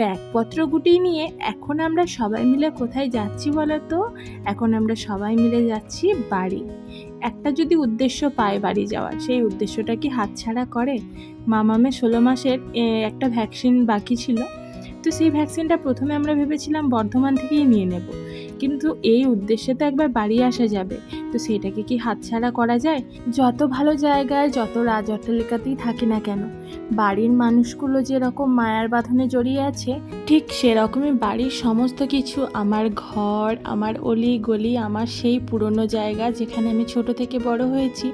ব্যাগপত্র গুটিয়ে নিয়ে এখন আমরা সবাই মিলে কোথায় যাচ্ছি বলো তো এখন আমরা সবাই মিলে যাচ্ছি বাড়ি। একটা যদি উদ্দেশ্য পায় বাড়ি যাওয়ার, সেই উদ্দেশ্যটা কি হাতছাড়া করে? মামামে ষোলো মাসের একটা ভ্যাকসিন বাকি ছিল। তো সেই ভ্যাকসিনটা প্রথমে আমরা ভেবেছিলাম বর্ধমান থেকেই নিয়ে নেব। কিন্তু এই উদ্দেশ্যে তো একবার বাড়ি আসা যাবে। তো সেটাকে কি হাতছাড়া করা যায়? যত ভালো জায়গায়, যত রাজঅট্টালিকাতেই থাকি না কেন। বাড়ির মানুষগুলো যেরকম মায়ার বাঁধনে জড়িয়ে আছে, ঠিক সেরকমই বাড়ির সমস্ত কিছু আমার ঘর, আমার অলি গলি, আমার সেই পুরনো জায়গা যেখানে আমি ছোট থেকে বড় হয়েছি,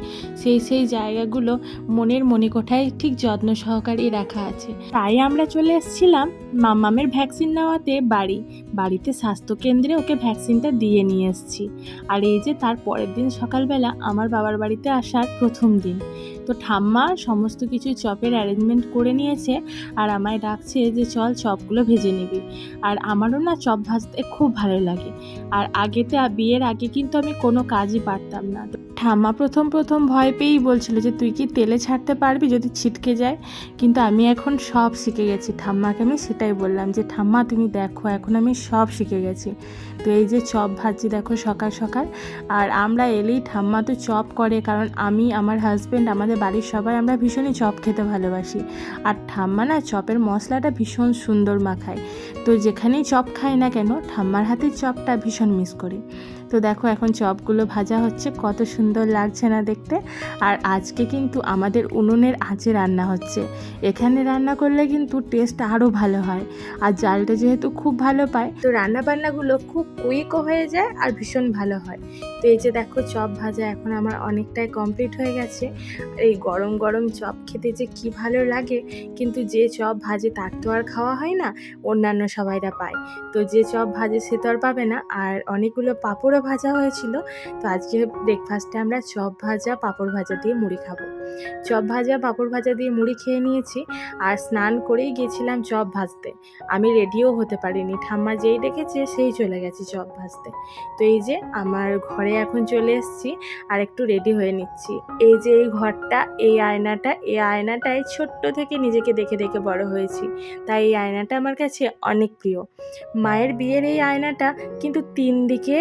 সেই সেই জায়গাগুলো মনের মণিকোঠায় ঠিক যত্ন সহকারে রাখা আছে। তাই আমরা চলে এসেছিলাম মাম্মামের ভ্যাকসিন নেওয়াতে বাড়ি। বাড়িতে স্বাস্থ্যকেন্দ্রে ওকে ভ্যাকসিনটা দিয়ে নিয়ে এসেছি। আর এই যে তার পরের দিন সকালবেলা আমার বাবার বাড়িতে আসার প্রথম দিন। তো ঠাম্মা সমস্ত কিছু চপের অ্যারেঞ্জমেন্ট করে নিয়েছে আর আমায় ডাকছে যে চল চপগুলো ভেজে নিবি। আর আমারও না চপ ভাজতে খুব ভালো লাগে। আর আগেতে বিয়ের আগে কিন্তু আমি কোনো কাজই পারতাম না। ঠাম্মা প্রথম প্রথম ভয় পেয়েই বলছিল যে, তুই কি তেলে ছাড়তে পারবি যদি ছিটকে যায়? কিন্তু আমি এখন সব শিখে গেছি। ঠাম্মাকে আমি সেটাই বললাম যে, ঠাম্মা, তুমি দেখো, এখন আমি সব শিখে গেছি। তো এই যে চপ ভাজছি, দেখো সকাল সকাল। আর আমরা এলেই ঠাম্মা তো চপ করে, কারণ আমি, আমার হাজব্যান্ড আমাদের বাড়ির সবাই আমরা ভীষণই চপ খেতে ভালোবাসি। আর ঠাম্মা না, চপের মশলাটা ভীষণ সুন্দর মাখায়। তো যেখানেই চপ খাই না কেন, ঠাম্মার হাতের চপটা ভীষণ মিস করি। তো দেখো এখন চপগুলো ভাজা হচ্ছে, কত সুন্দর লাগছে না দেখতে। আর আজকে কিন্তু আমাদের উনুনের আঁচে রান্না হচ্ছে। এখানে রান্না করলে কিন্তু টেস্ট আরও ভালো হয়। আর জালটা যেহেতু খুব ভালো পায়, তো রান্না বান্নাগুলো খুব কুইকও হয়ে যায় আর ভীষণ ভালো হয়। তো এই যে দেখো চপ ভাজা এখন আমার অনেকটাই কমপ্লিট হয়ে গেছে। এই গরম গরম চপ খেতে যে কি ভালো লাগে, কিন্তু যে চপ ভাজে তার তো আর খাওয়া হয় না, অন্যান্য সবাইরা পায়। তো যে চপ ভাজে সে তো আর পাবে না, আর অনেকগুলো পাঁপড়ও ভাজা হয়েছিল। তো আজকে ব্রেকফাস্টে আমরা চপ ভাজা, পাঁপড় ভাজা দিয়ে মুড়ি খাব। চপ ভাজা, পাঁপড় ভাজা দিয়ে মুড়ি খেয়ে নিয়েছি আর স্নান করেই গেছিলাম চপ ভাজতে। আমি রেডিও হতে পারিনি, ঠাম্মা যেই ডেকেছে সেই চলে গেছে চপ ভাজতে। তো এই যে আমার ঘরে এখন চলে এসেছি আর একটু রেডি হয়ে নিচ্ছি। এই যে এই ঘরটা, এই আয়নাটা, এই আয়নাটায় ছোট্ট থেকে নিজেকে দেখে দেখে বড় হয়েছি। তাই এই আয়নাটা আমার কাছে অনেক প্রিয়। মায়ের বিয়ের এই আয়নাটা কিন্তু তিন দিকে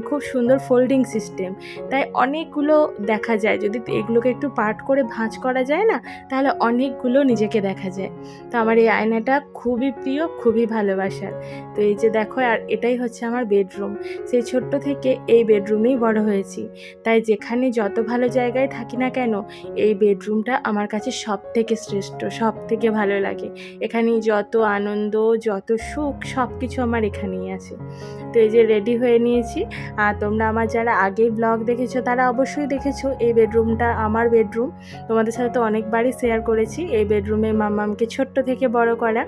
খুব সুন্দর ফোল্ডিং সিস্টেম তাই অনেকগুলো দেখা যায়। যদি এগুলোকে একটু পার্ট করে ভাঁজ করা যায় না, তাহলে অনেকগুলো নিজেকে দেখা যায়। তো আমার এই আয়নাটা খুবই প্রিয়, খুবই ভালোবাসার। তো এই যে দেখো, আর এটাই হচ্ছে আমার বেডরুম সেই ছোট্ট থেকে এই বেডরুমেই বড় হয়েছি। তাই যেখানে যত ভালো জায়গায় থাকি না কেন, এই বেডরুমটা আমার কাছে সব থেকে শ্রেষ্ঠ সব থেকে ভালো লাগে। এখানে যত আনন্দ, যত সুখ সব কিছু আমার এখানেই আছে। তো এই যে রেডি হয়ে নিয়েছি। তোমরা আমার যারা আগেই ব্লগ দেখেছ, তারা অবশ্যই দেখেছ এই বেডরুমটা আমার বেডরুম তোমাদের সাথে তো অনেকবারই শেয়ার করেছি, এই বেডরুমে মামামকে ছোট্ট থেকে বড় করা।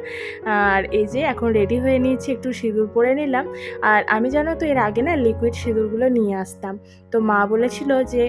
আর এই যে এখন রেডি হয়ে নিয়েছি, একটু সিঁদুর পরে নিলাম। আর আমি জানো তো, এর আগে না লিকুইড সিঁদুরগুলো নিয়ে আসতাম। তো মা বলেছিল যে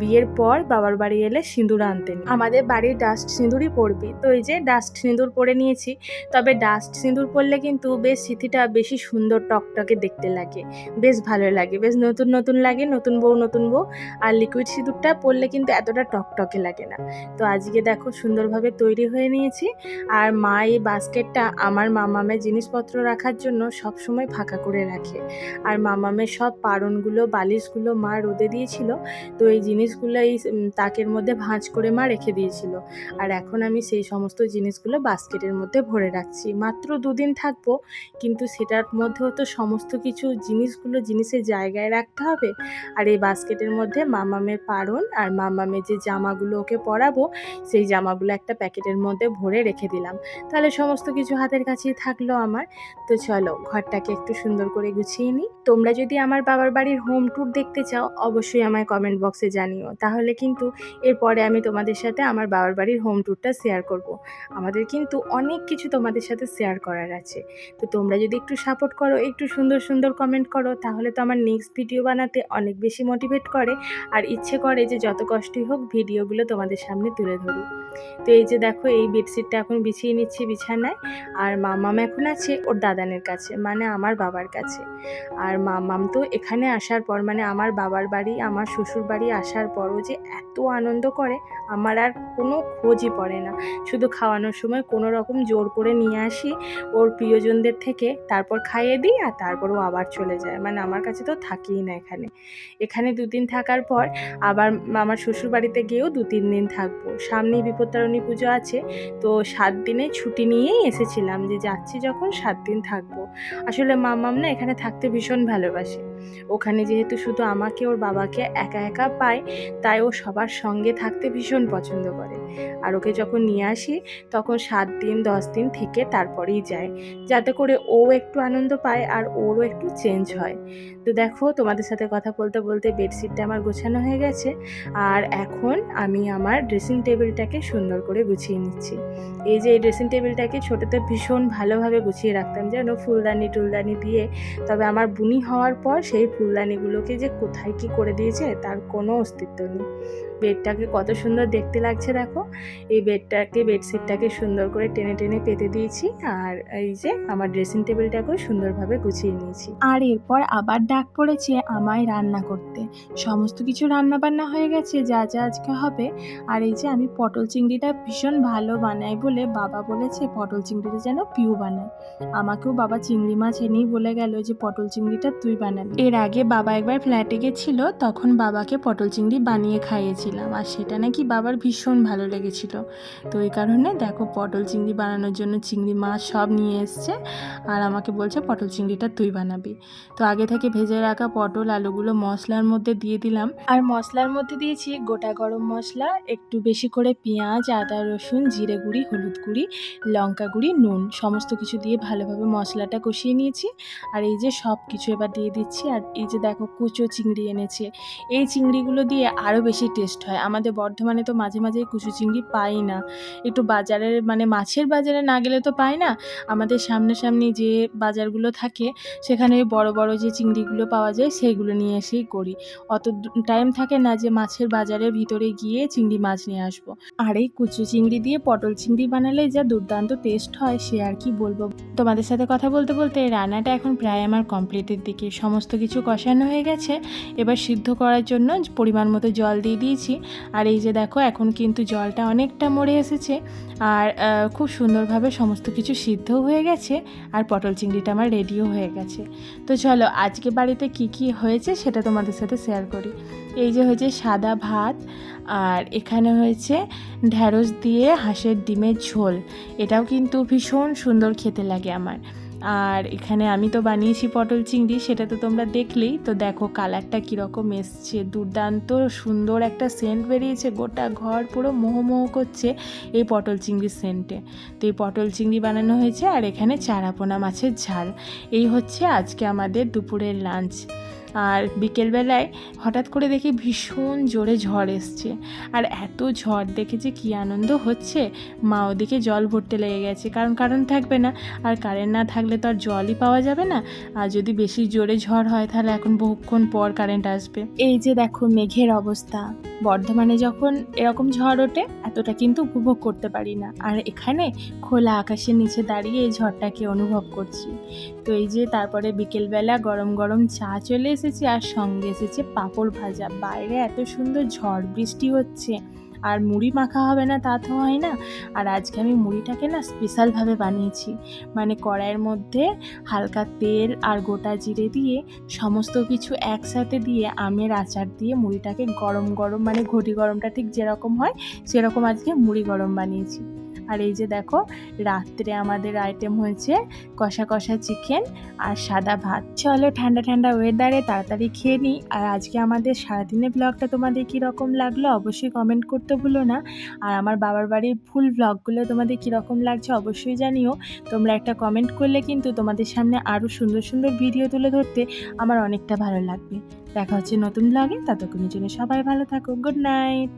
বিয়ের পর বাবার বাড়ি এলে সিঁদুর আনতে। আমাদের বাড়ির ডাস্ট সিঁদুরই পরবি তো এই যে ডাস্ট সিঁদুর পরে নিয়েছি। তবে ডাস্ট সিঁদুর পরলে কিন্তু বেশ স্মৃতিটা বেশি সুন্দর টকটকে দেখতে লাগে। বেশ ভালো লাগে বেশ নতুন নতুন লাগে, নতুন বউ নতুন বউ। আর লিকুইড সিঁদুরটা পরলে কিন্তু এতটা টকটকে লাগে না। তো আজকে দেখো সুন্দরভাবে তৈরি হয়ে নিয়েছি। আর মা এই বাস্কেটটা আমার মামামের জিনিসপত্র রাখার জন্য সব সময় ফাঁকা করে রাখে। আর মামামের সব পারনগুলো, বালিশগুলো মা রোদে দিয়েছিল। তো এই জিনিসগুলো এই তাকের মধ্যে ভাঁজ করে মা রেখে দিয়েছিল। আর এখন আমি সেই সমস্ত জিনিসগুলো বাস্কেটের মধ্যে ভরে রাখছি। মাত্র দুদিন থাকব, কিন্তু সেটার মধ্যেও তো সমস্ত কিছু জিনিসগুলো, জিনিসের জায়গায় রাখতে হবে। আর এই বাস্কেটের মধ্যে মামামের পারণ আর মামামের যে জামাগুলো ওকে পরাবো, সেই জামাগুলো একটা প্যাকেটের মধ্যে ভরে রেখে দিলাম। তাহলে সমস্ত কিছু হাতের কাছেই থাকল আমার। তো চলো, ঘরটাকে একটু সুন্দর করে গুছিয়ে নিই। তোমরা যদি আমার বাবার বাড়ির হোম ট্যুর দেখতে চাও, অবশ্যই আমায় কমেন্ট বক্সে জানিও। তাহলে কিন্তু এরপরে আমি তোমাদের সাথে আমার বাবার বাড়ির হোম ট্যুরটা শেয়ার করব। আমাদের কিন্তু অনেক কিছু তোমাদের সাথে শেয়ার করার আছে। তো তোমরা যদি একটু সাপোর্ট করো, একটু সুন্দর সুন্দর কমেন্ট করো, তাহলে তো আমার নেক্সট ভিডিও বানাতে অনেক বেশি মোটিভেট করে। আর ইচ্ছে করে যে যত কষ্টই হোক ভিডিওগুলো তোমাদের সামনে তুলে ধরি। তো এই যে দেখো, এই বেডশিটটা এখন বিছিয়ে নিচ্ছি বিছানায়। আর মামাম এখন আছে ওর দাদানের কাছে মানে আমার বাবার কাছে। আর মামাম তো এখানে আসার পর মানে আমার বাবার বাড়ি, আমার শ্বশুর বাড়ি আসার পরও যে এত আনন্দ করে, আমার আর কোনো খোঁজই পড়ে না। শুধু খাওয়ানোর সময় কোনো রকম জোর করে নিয়ে আসি, ওর প্রিয়জনদের থেকে, তারপর খাইয়ে দিই আর তারপর ও আবার চলে যায়। মানে আমার কাছে তো থাকিই না এখানে। এখানে দুদিন থাকার পর আবার আমার শ্বশুর বাড়িতে গিয়েও দু তিন দিন থাকব। সামনেই বিপত্তারণী পুজো আছে, তো সাত দিনে ছুটি নিয়েই এসেছিলাম যে যাচ্ছি যখন সাত দিন থাকব। আসলে মামাম না এখানে থাকতে ভীষণ ভালোবাসে। ওখানে যেহেতু শুধু আমাকে ওর বাবাকে একা একা পায়, তাই ও সবার সঙ্গে থাকতে ভীষণ পছন্দ করে। আর ওকে যখন নিয়ে আসি, তখন সাত দিন, দশ দিন থেকে তারপরেই যায়। যাতে করে ও একটু আনন্দ পায় আর ওরও একটু চেঞ্জ হয়। তো দেখো, তোমাদের সাথে কথা বলতে বলতে বেডশিটটা আমার গোছানো হয়ে গেছে। আর এখন আমি আমার ড্রেসিং টেবিলটাকে সুন্দর করে গুছিয়ে নিচ্ছি। এই যে এই ড্রেসিং টেবিলটাকে ছোটোতে ভীষণ ভালোভাবে গুছিয়ে রাখতাম যেন ফুলদানি টুলদানি দিয়ে। তবে আমার বুনি হওয়ার পর সেই ফুলদানিগুলোকে যে কোথায় কি করে দিয়েছে তার কোনো অস্তিত্ব নেই। বেডটাকে কত সুন্দর দেখতে লাগছে দেখো। এই বেডটাকে, বেডশিটটাকে সুন্দর করে টেনে টেনে পেতে দিয়েছি আর এই যে আমার ড্রেসিং টেবিলটাকেও সুন্দরভাবে গুছিয়ে নিয়েছি। আর এরপর আবার ডাক পড়েছে আমায় রান্না করতে। সমস্ত কিছু রান্না বান্না হয়ে গেছে, যা যা আজকে হবে। আর এই যে আমি পটল চিংড়িটা ভীষণ ভালো বানাই বলে বাবা বলেছে, পটল চিংড়িটা যেন পিউ বানায়। আমাকেও বাবা চিংড়ি মাছ এনেই বলে গেল যে পটল চিংড়িটা তুই বানাবি। এর আগে বাবা একবার ফ্ল্যাটে গেছিল, তখন বাবাকে পটল চিংড়ি বানিয়ে খাইয়েছিলাম, আর সেটা নাকি বাবার ভীষণ ভালো লেগেছিল। তো এই কারণে দেখো পটল চিংড়ি বানানোর জন্য চিংড়ি মাছ সব নিয়ে এসছে, আর আমাকে বলছে পটল চিংড়িটা তুই বানাবি। তো আগে থেকে ভেজে রাখা পটল, আলুগুলো মশলার মধ্যে দিয়ে দিলাম। আর মশলার মধ্যে দিয়েছি গোটা গরম মশলা, একটু বেশি করে পেঁয়াজ, আদা, রসুন, জিরে গুঁড়ি, হলুদ গুঁড়ি, লঙ্কা গুঁড়ি, নুন, সমস্ত কিছু দিয়ে ভালোভাবে মশলাটা কষিয়ে নিয়েছি। আর এই যে সব কিছু এবার দিয়ে দিচ্ছি আর এই যে দেখো কুচো চিংড়ি এনেছে। এই চিংড়িগুলো দিয়ে আরও বেশি টেস্ট হয়। আমাদের বর্ধমানে তো মাঝে মাঝে কুচো চিংড়ি পাই না। একটু বাজারের মানে মাছের বাজারে না গেলে তো পাই না। আমাদের সামনাসামনি যে বাজারগুলো থাকে, সেখানে বড় বড় যে চিংড়িগুলো পাওয়া যায় সেইগুলো নিয়ে এসেই করি। অত টাইম থাকে না যে মাছের বাজারের ভিতরে গিয়ে চিংড়ি মাছ নিয়ে আসব। আর এই কুচো চিংড়ি দিয়ে পটল চিংড়ি বানালে যা দুর্দান্ত টেস্ট হয়, সে আর কি বলব। তোমাদের সাথে কথা বলতে বলতে রান্নাটা এখন প্রায় আমার কমপ্লিটের দিকে। সমস্ত কিছু কষানো হয়ে গেছে। এবার সিদ্ধ করার জন্য পরিমাণ মতো জল দিয়ে দিয়েছি। আর এই যে দেখো, এখন কিন্তু জলটা অনেকটা মরে এসেছে। আর খুব সুন্দরভাবে সমস্ত কিছু সিদ্ধ হয়ে গেছে। আর পটল চিংড়িটা আমার রেডিও হয়ে গেছে। তো চলো, আজকে বাড়িতে কি কি হয়েছে সেটা তোমাদের সাথে শেয়ার করি। এই যে হয়েছে সাদা ভাত, আর এখানে হয়েছে ঢ্যাঁড়স দিয়ে হাঁসের ডিমের ঝোল। এটাও কিন্তু ভীষণ সুন্দর খেতে লাগে আমার। আর এখানে আমি তো বানিয়েছি পটল চিংড়ি, সেটা তো তোমরা দেখলেই। তো দেখো কালারটা কীরকম এসছে, দুর্দান্ত সুন্দর একটা সেন্ট বেরিয়েছে, গোটা ঘর পুরো মোহমোহ করছে এই পটল চিংড়ির সেন্টে তো এই পটল চিংড়ি বানানো হয়েছে আর এখানে চারাপোনা মাছের ঝাল। এই হচ্ছে আজকে আমাদের দুপুরের লাঞ্চ আর বিকেলবেলায় হঠাৎ করে দেখি ভীষণ জোরে ঝড় এসছে। আর এত ঝড় দেখে যে কী আনন্দ হচ্ছে, মা ওদিকে জল ভরতে লেগে গেছে। কারণ কারণ থাকবে না, আর কারেন্ট না থাকলে তো আর জলই পাওয়া যাবে না। আর যদি বেশি জোরে ঝড় হয়, তাহলে এখন বহুক্ষণ পর কারেন্ট আসবে। এই যে দেখো মেঘের অবস্থা। বর্ধমানে যখন এরকম ঝড় ওঠে, এতটা কিন্তু উপভোগ করতে পারি না। আর এখানে খোলা আকাশের নিচে দাঁড়িয়ে এই ঝড়টাকে অনুভব করছি। তো এই যে তারপরে বিকেলবেলা গরম গরম চা চলে এসেছে আর সঙ্গে এসেছে পাঁপড় ভাজা। বাইরে এত সুন্দর ঝড় বৃষ্টি হচ্ছে, আর মুড়ি মাখা হবে না তা তো হয় না। আর আজকে আমি মুড়িটাকে না স্পেশালভাবে বানিয়েছি। মানে কড়াইয়ের মধ্যে হালকা তেল আর গোটা জিরে দিয়ে সমস্ত কিছু একসাথে দিয়ে আমের আচার দিয়ে মুড়িটাকে গরম গরম মানে ঘটি গরমটা ঠিক যেরকম হয়, সেরকম আজকে মুড়ি গরম বানিয়েছি। আর এই যে দেখো, রাত্রে আমাদের আইটেম হয়েছে কষা কষা চিকেন আর সাদা ভাত। চলো ঠান্ডা ঠান্ডা ওয়েদারে তাড়াতাড়ি খেয়ে নিই। আর আজকে আমাদের সারাদিনের ব্লগটা তোমাদের কীরকম লাগল অবশ্যই কমেন্ট করতে ভুলো না। আর আমার বাবার বাড়ির ফুল ব্লগগুলো তোমাদের কীরকম লাগছে অবশ্যই জানিও। তোমরা একটা কমেন্ট করলে কিন্তু তোমাদের সামনে আরও সুন্দর সুন্দর ভিডিও তুলে ধরতে আমার অনেকটা ভালো লাগবে। দেখা হচ্ছে নতুন ব্লগে ততক্ষণের জন্য সবাই ভালো থাকো গুড নাইট